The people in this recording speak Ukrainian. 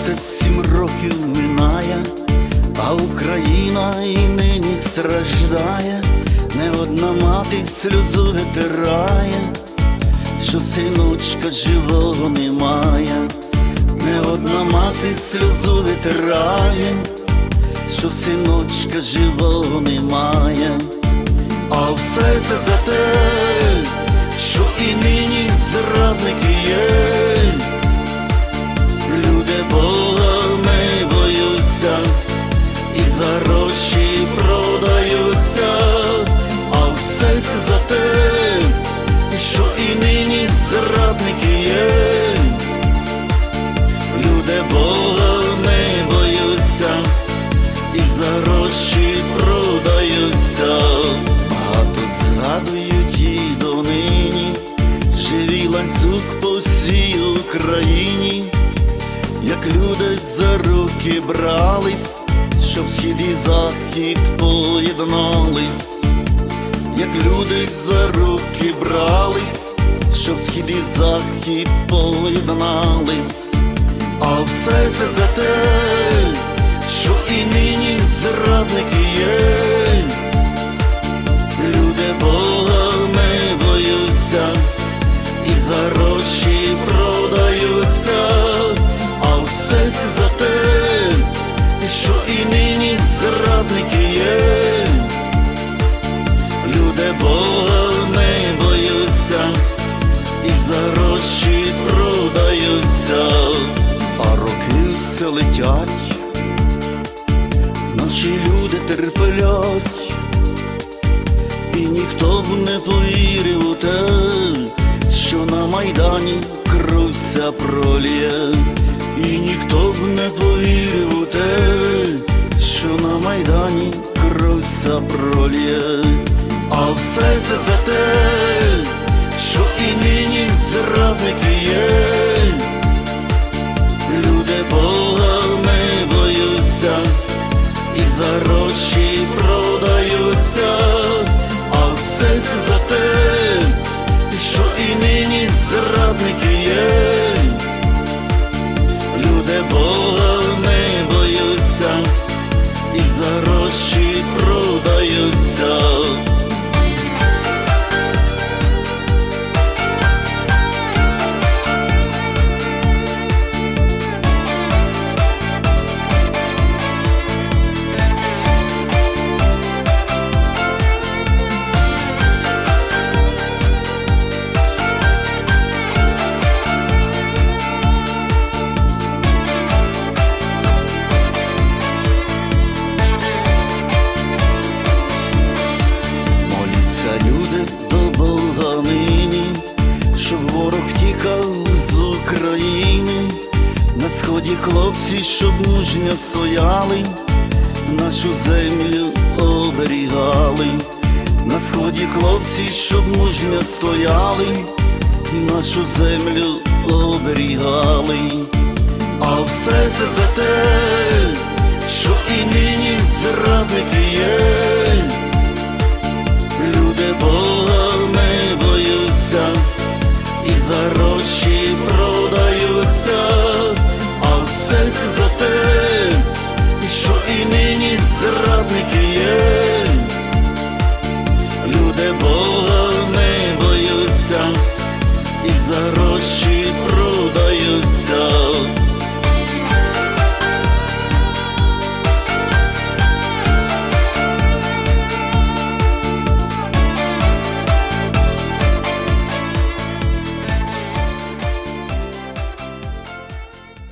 Двадцять сім років минає, а Україна і нині страждає, не одна мати сльозу витирає, що синочка живого немає, не одна мати сльозу витирає, що синочка живого немає, а все це за те, що і нині зрадники є. За гроші продаються, багато згадують і донині, живий ланцюг по всій Україні. Як люди за руки брались, щоб схід і захід поєднались, як люди за руки брались, щоб схід і захід поєднались, а все це за те, за гроші продаються, а все це за те, що і нині зрадники є. Люди Бога не боються і за гроші продаються, а роки все летять, наші люди терплять. І ніхто б не повірив у те, що на Майдані кровся пролє, і ніхто б не повірив у те, що на Майдані кровся пролє, а все це за те, що і нині зрадники є. Люди Бога не боються і за гроші продаються, України, на сході хлопці, щоб мужньо стояли, нашу землю оберігали, на сході хлопці, щоб мужньо стояли, нашу землю оберігали, а все це за те, що і нині зрадники є. Люди Бога не боються і за гроші зрадники є. Люди Бога не боються і за гроші.